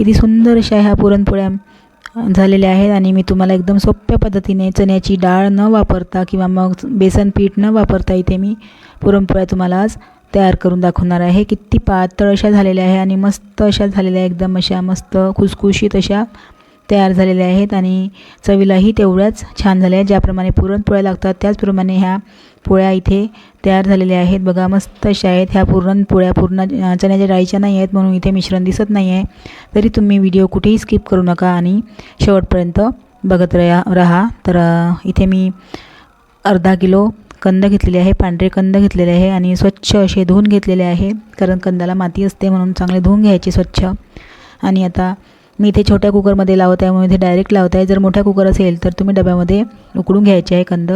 किती सुंदर अशा ह्या पुरणपोळ्या झालेल्या आहेत आणि मी तुम्हाला एकदम सोप्या पद्धतीने चण्याची डाळ न वापरता किंवा मग बेसन पीठ न वापरता इथे मी पुरणपोळ्या तुम्हाला आज तयार करून दाखवणार आहे. किती पातळ अशा झालेल्या आहे आणि मस्त अशा झालेल्या आहे एकदम अशा मस्त खुसखुशीत अशा तयार झालेल्या आहेत आणि चवीलाही तेवढ्याच छान झाल्या आहेत. ज्याप्रमाणे पुरणपोळ्या लागतात त्याचप्रमाणे ह्या पोळ्या इथे तयार झालेल्या आहेत. बघा मस्त अशा आहेत. ह्या पुरणपोळ्या पूर्ण चण्याच्या डाळीच्या नाही आहेत म्हणून इथे मिश्रण दिसत नाही आहे. तरी तुम्ही व्हिडिओ कुठेही स्किप करू नका आणि शेवटपर्यंत बघत रहा राहा. तर इथे मी अर्धा किलो कंद घेतलेले आहे. पांढरे कंद घेतलेले आहे आणि स्वच्छ असे धुवून घेतलेले आहे. कारण कंदाला माती असते म्हणून चांगले धुवून घ्यायचे स्वच्छ. आणि आता मी इथे छोट्या कुकरमध्ये लावत आहे म्हणून इथे डायरेक्ट लावत आहे. जर मोठ्या कुकर असेल तर तुम्ही डब्यामध्ये उकडून घ्यायचे आहे कंद.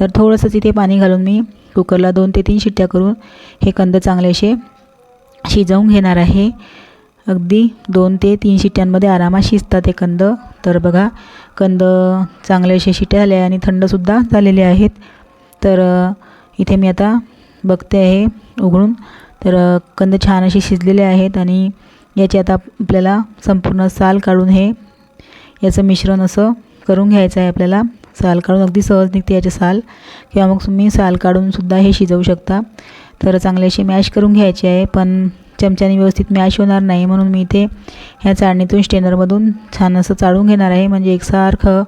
तर थोडंसंच इथे पाणी घालून मी कुकरला दोन ते तीन शिट्ट्या करून हे कंद चांगले असे शिजवून घेणार आहे. अगदी दोन ते तीन शिट्ट्यांमध्ये आरामात शिजतात हे कंद. तर बघा कंद चांगले असे शिट्ट्या झाले आणि थंडसुद्धा झालेले आहेत. तर इथे मी आता बघते आहे उघडून. तर कंद छान असे शिजलेले आहेत आणि याची आता आपल्याला संपूर्ण साल काढून हे याचं मिश्रण असं करून घ्यायचं आहे आपल्याला. साल काढून अगदी सहज निघते याचे साल. किंवा मग तुम्ही साल काढूनसुद्धा हे शिजवू शकता. तर चांगले असे मॅश करून घ्यायचे आहे पण चमच्याने व्यवस्थित मॅश होणार नाही. म्हणून मी इथे ह्या चाळणीतून स्टेनरमधून छान असं चाळून घेणार आहे. म्हणजे एकसारखं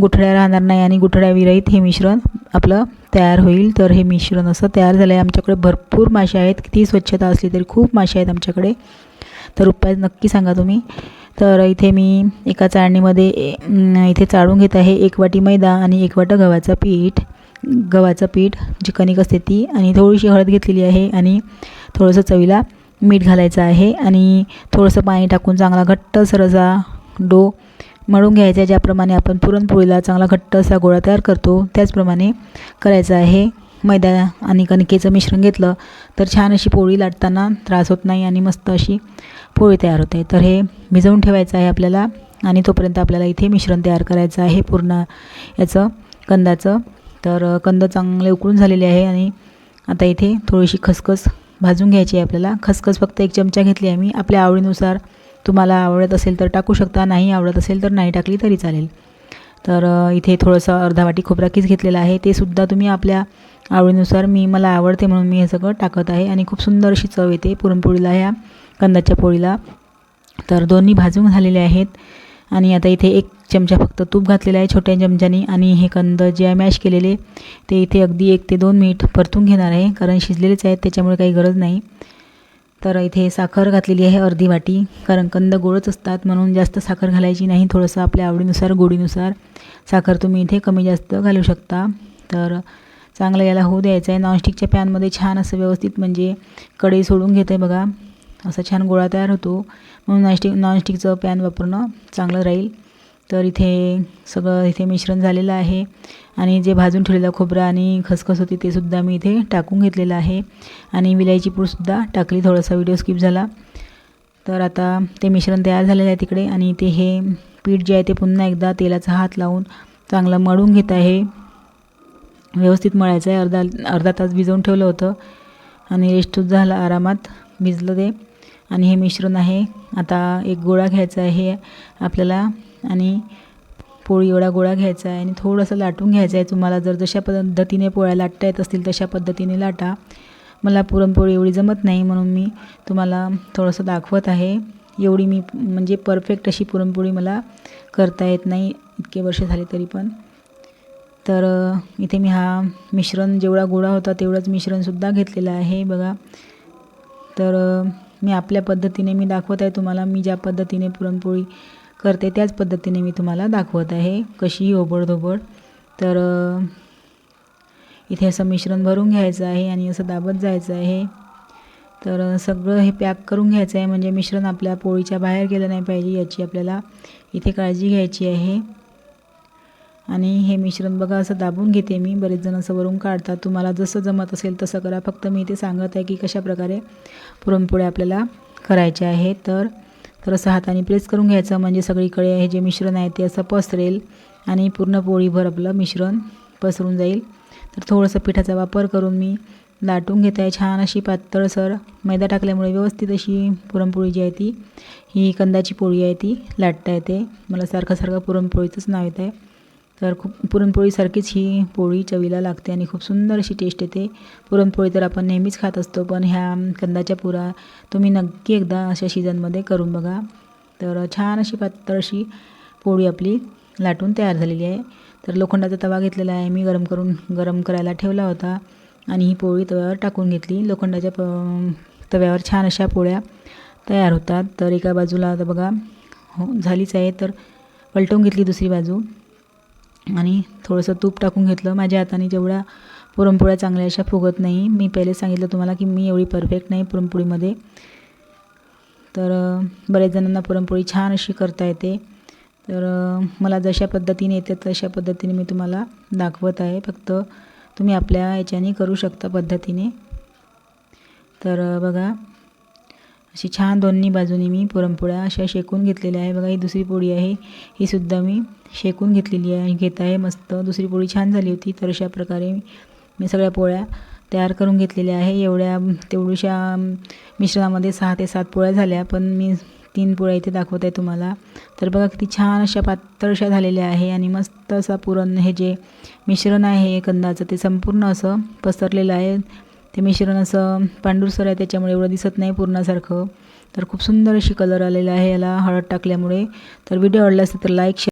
गुठळ्या राहणार नाही आणि गुठड्याविरहित हे मिश्रण आपलं तयार होईल. तर हे मिश्रण असं तयार झालं आहे आमच्याकडे भरपूर मासे आहेत. किती स्वच्छता असली तरी खूप मासे आहेत आमच्याकडे. तर उपाय नक्की सांगा तुम्ही. तर इथे मी एका चाळणीमध्ये इथे चाळून घेत आहे एक वाटी मैदा आणि एक वाटं गव्हाचं पीठ. गव्हाचं पीठ जी कणिक असते ती आणि थोडीशी हळद घेतलेली आहे आणि थोडंसं चवीला मीठ घालायचं आहे आणि थोडंसं पाणी टाकून चांगला घट्ट सरसा डो मळून घ्यायचा आहे. ज्याप्रमाणे आपण पुरणपोळीला चांगला घट्ट असा गोळा तयार करतो त्याचप्रमाणे करायचं आहे. मैदा आणि कणकेचं मिश्रण घेतलं तर छान अशी पोळी लाटताना त्रास होत नाही आणि मस्त अशी पोळी तयार होते. तर हे भिजवून ठेवायचं आहे आपल्याला आणि तोपर्यंत आपल्याला इथे मिश्रण तयार करायचं आहे पूर्ण याचं कंदाचं. तर कंद चांगले उकळून झालेले आहे आणि आता इथे थोडीशी खसखस भाजून घ्यायची आहे आपल्याला. खसखस फक्त एक चमचा घेतली आहे मी. आपल्या आवडीनुसार तुम्हाला आवडत असेल तर टाकू शकता नाही आवडत असेल तर नाही टाकली तरी चालेल. तर इथे थोडंसं अर्धा वाटी खोबरा किस घेतलेला आहे. ते सुद्धा तुम्ही आपल्या आवडीनुसार मी मला आवडते म्हणून मी हे सगळं टाकत आहे. आणि खूप सुंदर अशी चव येते पुरणपोळीला ह्या कंदाच्या पोळीला. तर दोन्ही भाजून झालेले आहेत. आणि आता इथे एक चमचा फक्त तूप घातलेला आहे छोट्या चमच्यानी. आणि हे कंद जे आहे मॅश केलेले ते इथे अगदी एक ते दोन मिनिट परतून घेणार आहे. कारण शिजलेलेच आहेत त्याच्यामुळे काही गरज नाही. तर इथे साखर घातलेली आहे अर्धी वाटी. कारण कंद गोडच असतात म्हणून जास्त साखर घालायची नाही. थोडंसं आपल्या आवडीनुसार गोडीनुसार साखर तुम्ही इथे कमी जास्त घालू शकता. तर चांगलं याला होऊ द्यायचं आहे. नॉनस्टिकच्या पॅनमध्ये छान असं व्यवस्थित म्हणजे कढई सोडून घेते आहे बघा. असा छान गोळा तयार होतो. म्हणून नॉनस्टिक नॉनस्टिकचं पॅन वापरणं चांगलं राहील. तर इथे सगळं इथे मिश्रण झालेलं आहे. आणि जे भाजून ठेवलेलं खोबरं आणि खसखस होती ते सुद्धा मी इथे टाकून घेतलेलं आहे. आणि विलायची पूडसुद्धा टाकली थोडासा व्हिडिओ स्किप झाला. तर आता ते मिश्रण तयार झालेलं आहे तिकडे आणि ते हे पीठ जे आहे ते पुन्हा एकदा तेलाचा हात लावून चांगलं मळून घेत आहे. व्यवस्थित मळायचं आहे. अर्धा अर्धा तास भिजवून ठेवलं होतं. आणि रेस्ट झाला आरामात. भिजलं ते. आणि हे मिश्रण आहे. आता एक गोळा घ्यायचा आहे आपल्याला आणि पोळी एवढा गोळा घ्यायचा आहे आणि थोडंसं लाटून घ्यायचं आहे. तुम्हाला जर जशा पद्धतीने पोळ्या लाटता येत असतील तशा पद्धतीने लाटा. मला पुरणपोळी एवढी जमत नाही म्हणून मी तुम्हाला थोडंसं दाखवत आहे. एवढी मी म्हणजे परफेक्ट अशी पुरणपोळी मला करता येत नाही. इतके वर्ष झाले तरी पण. तर इथे मी हा मिश्रण जेवढा गोळा होता तेवढंच मिश्रणसुद्धा घेतलेलं आहे बघा. तर मी आपल्या पद्धतीने मी दाखवत आहे तुम्हाला मी ज्या पद्धतीने पुरणपोळी करते त्याच पद्धतीने मी तुम्हाला दाखवत आहे. कशी ओबडधोबड. तर इथे असं मिश्रण भरून घ्यायचं आहे आणि असं दाबत जायचं आहे. तर सगळं हे पॅक करून घ्यायचं आहे म्हणजे मिश्रण आपल्या पोळीच्या बाहेर गेलं नाही पाहिजे याची आपल्याला इथे काळजी घ्यायची आहे. आणि हे मिश्रण बघा असं दाबून घेते मी. बरेच जण असं वरून काढतात. तुम्हाला जसं जमत असेल तसं करा. फक्त मी इथे सांगत आहे की कशाप्रकारे पुरणपोळ्या आपल्याला करायचे आहे. तर तर असं हाताने प्रेस करून घ्यायचं. म्हणजे सगळीकडे हे जे मिश्रण आहे ते असं पसरेल आणि पूर्ण पोळीभर आपलं मिश्रण पसरून जाईल. तर थोडंसं पिठाचा वापर करून मी लाटून घेत. आहे छान अशी पातळसर मैदा टाकल्यामुळे व्यवस्थित अशी पुरणपोळी जी आहे ती ही कंदाची पोळी आहे ती लाटता येते. मला सारखं सारखं पुरणपोळीचंच नाव येत आहे तर खूप पुरणपोळीसारखीच ही पोळी चवीला लागते आणि खूप सुंदर अशी टेस्ट येते. पुरणपोळी तर आपण नेहमीच खात असतो पण ह्या कंदाच्या पुरा तुम्ही नक्की एकदा अशा सीझनमध्ये करून बघा. तर छान अशी पातळ अशी पोळी आपली लाटून तयार झालेली आहे. तर लोखंडाचा तवा घेतलेला आहे. मी गरम करून गरम करायला ठेवला होता आणि ही पोळी तव्यावर टाकून घेतली. लोखंडाच्या प तव्यावर छान अशा पोळ्या तयार होतात. तर एका बाजूला आता बघा हो झालीच आहे. तर पलटवून घेतली दुसरी बाजू. आणि थोडंसं तूप टाकून घेतलं. माझ्या हाताने जेवढ्या पुरणपोळ्या चांगल्या अशा फुगत नाही. मी पहिले सांगितलं तुम्हाला की मी एवढी परफेक्ट नाही पुरणपोळीमध्ये. तर बरेच जणांना पुरणपोळी छान अशी करता येते. तर मला जशा पद्धतीने येते तशा पद्धतीने मी तुम्हाला दाखवत आहे. फक्त तुम्ही आपल्या याच्याने करू शकता पद्धतीने. तर बघा अशी छान दोन्ही बाजूनी मी पुरणपोळ्या अशा शेकून घेतलेल्या आहे. बघा ही दुसरी पोळी आहे. ही सुद्धा मी शेकून घेतलेली आहे घेत आहे मस्त. दुसरी पोळी छान झाली होती तर अशा प्रकारे मी सगळ्या पोळ्या तयार करून घेतलेल्या आहे. एवढ्या तेवढ्याशा मिश्रणामध्ये सहा ते सात पोळ्या झाल्या पण मी तीन पोळ्या इथे दाखवत आहे तुम्हाला. तर बघा किती छान अशा पातळशा झालेल्या आहे आणि मस्त असा पुरण हे जे मिश्रण आहे कंदाचं ते संपूर्ण असं पसरलेलं आहे. ते मिश्रण असं पांढूरसर आहे त्याच्यामुळे एवढं दिसत नाही पूर्णासारखं. तर खूप सुंदर अशी कलर आलेला आहे याला हळद टाकल्यामुळे. तर व्हिडिओ आवडला असेल तर लाईक